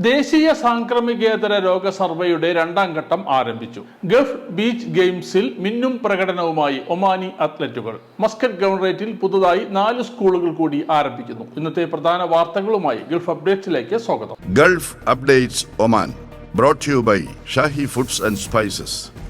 ദേശീയ സാംക്രമികേതര രോഗ സർവേയുടെ രണ്ടാം ഘട്ടം ആരംഭിച്ചു. ഗൾഫ് ബീച്ച് ഗെയിംസിൽ മിന്നും പ്രകടനവുമായി ഒമാനി അത്ലറ്റുകൾ. മസ്കറ്റ് ഗവർണറേറ്റിൽ പുതുതായി നാല് സ്കൂളുകൾ കൂടി ആരംഭിക്കുന്നു. ഇന്നത്തെ പ്രധാന വാർത്തകളുമായി ഗൾഫ് അപ്ഡേറ്റ്സിലേക്ക് സ്വാഗതം. Gulf updates Oman brought you by Shahi foods and and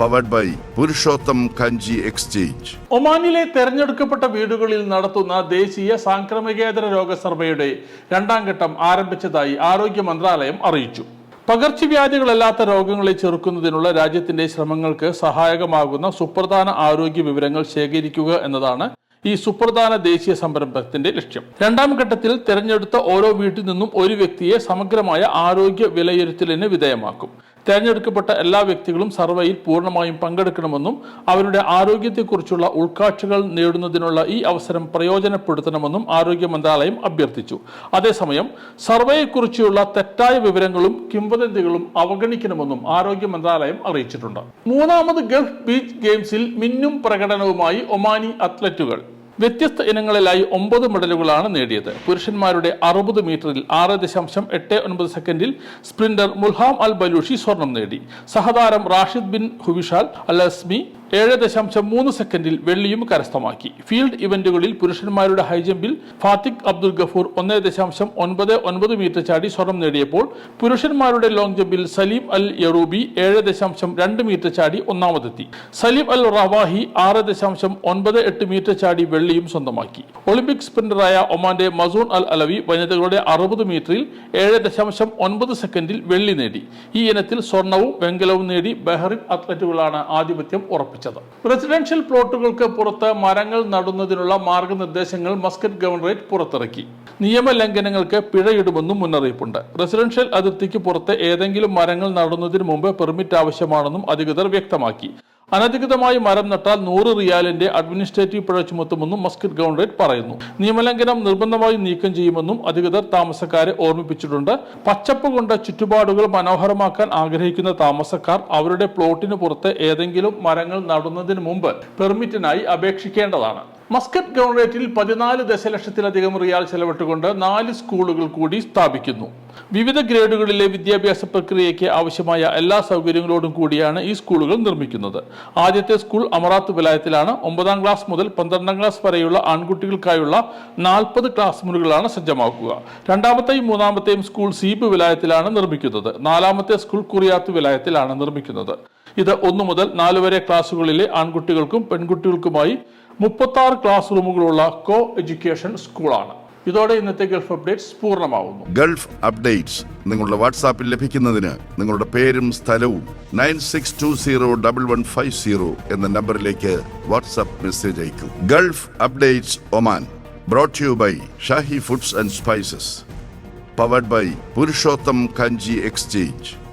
Spices. By Purushottam Kanji exchange ഒമാനിലെ തെരഞ്ഞെടുക്കപ്പെട്ട വീടുകളിൽ നടത്തുന്ന ദേശീയ സാംക്രമികേതര രോഗ സർവേയുടെ രണ്ടാം ഘട്ടം ആരംഭിച്ചതായി ആരോഗ്യ മന്ത്രാലയം അറിയിച്ചു. പകർച്ചവ്യാധികളല്ലാത്ത രോഗങ്ങളെ ചെറുക്കുന്നതിനുള്ള രാജ്യത്തിന്റെ ശ്രമങ്ങൾക്ക് സഹായകമാകുന്ന സുപ്രധാന ആരോഗ്യ വിവരങ്ങൾ ശേഖരിക്കുക എന്നതാണ് ഈ സുപ്രധാന ദേശീയ സംരംഭത്തിന്റെ ലക്ഷ്യം. രണ്ടാം ഘട്ടത്തിൽ തെരഞ്ഞെടുത്ത ഓരോ വീട്ടിൽ നിന്നും ഒരു വ്യക്തിയെ സമഗ്രമായ ആരോഗ്യ വിലയിരുത്തലിന് വിധേയമാക്കും. തെരഞ്ഞെടുക്കപ്പെട്ട എല്ലാ വ്യക്തികളും സർവേയിൽ പൂർണമായും പങ്കെടുക്കണമെന്നും അവരുടെ ആരോഗ്യത്തെക്കുറിച്ചുള്ള ഉൾക്കാഴ്ചകൾ നേടുന്നതിനുള്ള ഈ അവസരം പ്രയോജനപ്പെടുത്തണമെന്നും ആരോഗ്യ മന്ത്രാലയം അഭ്യർത്ഥിച്ചു. അതേസമയം സർവേയെക്കുറിച്ചുള്ള തെറ്റായ വിവരങ്ങളും കിംവദന്തികളും അവഗണിക്കണമെന്നും ആരോഗ്യ മന്ത്രാലയം അറിയിച്ചിട്ടുണ്ട്. മൂന്നാമത് ഗൾഫ് ബീച്ച് ഗെയിംസിൽ മിന്നും പ്രകടനവുമായി ഒമാനി അത്ലറ്റുകൾ. വ്യത്യസ്ത ഇനങ്ങളിലായി ഒമ്പത് മെഡലുകളാണ് നേടിയത്. പുരുഷന്മാരുടെ അറുപത് മീറ്ററിൽ ആറ് ദശാംശം എട്ട് ഒൻപത് സെക്കൻഡിൽ സ്പ്രിന്റർ മുൽഹാം അൽ ബലൂഷി സ്വർണം നേടി. സഹതാരം റാഷിദ് ബിൻ ഹുവിഷാൽ അൽ അസ്മി ഏഴ് ദശാംശം മൂന്ന് സെക്കൻഡിൽ വെള്ളിയും കരസ്ഥമാക്കി. ഫീൽഡ് ഇവന്റുകളിൽ പുരുഷന്മാരുടെ ഹൈജമ്പിൽ ഫാത്തിഖ് അബ്ദുൽ ഗഫൂർ ഒന്ന് ദശാംശം ഒൻപത് ഒൻപത് മീറ്റർ ചാടി സ്വർണം നേടിയപ്പോൾ പുരുഷന്മാരുടെ ലോങ് ജമ്പിൽ സലീം അൽ യറൂബി ഏഴ് ദശാംശം രണ്ട് മീറ്റർ ചാടി ഒന്നാമതെത്തി. സലീം അൽ റവാഹി ആറ് ദശാംശം ഒൻപത് എട്ട് മീറ്റർ ചാടി വെള്ളിയും സ്വന്തമാക്കി. ഒളിമ്പിക് സ്പ്രിന്ററായ ഒമാന്റെ മസൂൺ അൽ അലവി വനിതകളുടെ അറുപത് മീറ്ററിൽ ഏഴ് ദശാംശം ഒൻപത് സെക്കൻഡിൽ വെള്ളി നേടി. ഈ ഇനത്തിൽ സ്വർണവും വെങ്കലവും നേടി ബഹ്റിൻ അത്ലറ്റുകളാണ് ആധിപത്യം ഉറപ്പിച്ചത്. റെസിഡൻഷ്യൽ പ്ലോട്ടുകൾക്ക് പുറത്ത് മരങ്ങൾ നടുന്നതിനുള്ള മാർഗനിർദ്ദേശങ്ങൾ മസ്കറ്റ് ഗവർണറേറ്റ് പുറത്തിറക്കി. നിയമലംഘനങ്ങൾക്ക് പിഴയിടുമെന്നും മുന്നറിയിപ്പുണ്ട്. റെസിഡൻഷ്യൽ അതിർത്തിക്ക് പുറത്ത് ഏതെങ്കിലും മരങ്ങൾ നടുന്നതിന് മുമ്പ് പെർമിറ്റ് ആവശ്യമാണെന്നും അധികൃതർ വ്യക്തമാക്കി. അനധികൃതമായി മരം നട്ടാൽ നൂറ് റിയാലിന്റെ അഡ്മിനിസ്ട്രേറ്റീവ് പിഴ ചുമത്തുമെന്നും മസ്കിറ്റ് ഗവർണറേറ്റ് പറയുന്നു. നിയമലംഘനം നിർബന്ധമായും നീക്കം ചെയ്യുമെന്നും അധികൃതർ താമസക്കാരെ ഓർമ്മിപ്പിച്ചിട്ടുണ്ട്. പച്ചപ്പ് കൊണ്ട് ചുറ്റുപാടുകൾ മനോഹരമാക്കാൻ ആഗ്രഹിക്കുന്ന താമസക്കാർ അവരുടെ പ്ലോട്ടിന് പുറത്ത് ഏതെങ്കിലും മരങ്ങൾ നടുന്നതിന് മുമ്പ് പെർമിറ്റിനായി അപേക്ഷിക്കേണ്ടതാണ്. മസ്കറ്റ് ഗവർണറേറ്റിൽ പതിനാല് ദശലക്ഷത്തിലധികം റിയാൽ ചെലവിട്ടുകൊണ്ട് നാല് സ്കൂളുകൾ കൂടി സ്ഥാപിക്കുന്നു. വിവിധ ഗ്രേഡുകളിലെ വിദ്യാഭ്യാസ പ്രക്രിയയ്ക്ക് ആവശ്യമായ എല്ലാ സൗകര്യങ്ങളോടും കൂടിയാണ് ഈ സ്കൂളുകൾ നിർമ്മിക്കുന്നത്. ആദ്യത്തെ സ്കൂൾ അമറാത്ത് വിലായത്തിലാണ്. ഒമ്പതാം ക്ലാസ് മുതൽ പന്ത്രണ്ടാം ക്ലാസ് വരെയുള്ള ആൺകുട്ടികൾക്കായുള്ള നാൽപ്പത് ക്ലാസ് മുറികളാണ് സജ്ജമാക്കുക. രണ്ടാമത്തെയും മൂന്നാമത്തെയും സ്കൂൾ സീബ് വിലയത്തിലാണ് നിർമ്മിക്കുന്നത്. നാലാമത്തെ സ്കൂൾ കുറിയാത്ത് വിലയത്തിലാണ് നിർമ്മിക്കുന്നത്. ഇത് ഒന്നു മുതൽ നാല് വരെ ക്ലാസ്സുകളിലെ ആൺകുട്ടികൾക്കും പെൺകുട്ടികൾക്കുമായി മുപ്പത്തി ആറ് ക്ലാസ് റൂമുകളുള്ള കോ എഡ്യൂക്കേഷൻ സ്കൂളാണ് ഇതോടെ ഇന്നത്തെ ഗൾഫ് അപ്ഡേറ്റ്സ് പൂർണമാവുന്നു. ഗൾഫ് അപ്ഡേറ്റ്സ് നിങ്ങളുടെ വാട്സാപ്പിൽ ലഭിക്കുന്നതിന് നിങ്ങളുടെ പേരും സ്ഥലവും nine six two zero double one five zero എന്ന നമ്പറിലേക്ക് വാട്സാപ്പ് മെസ്സേജ് അയക്കും. Gulf updates Oman brought you by Shahi foods and spices powered by Purushottam Kanji exchange.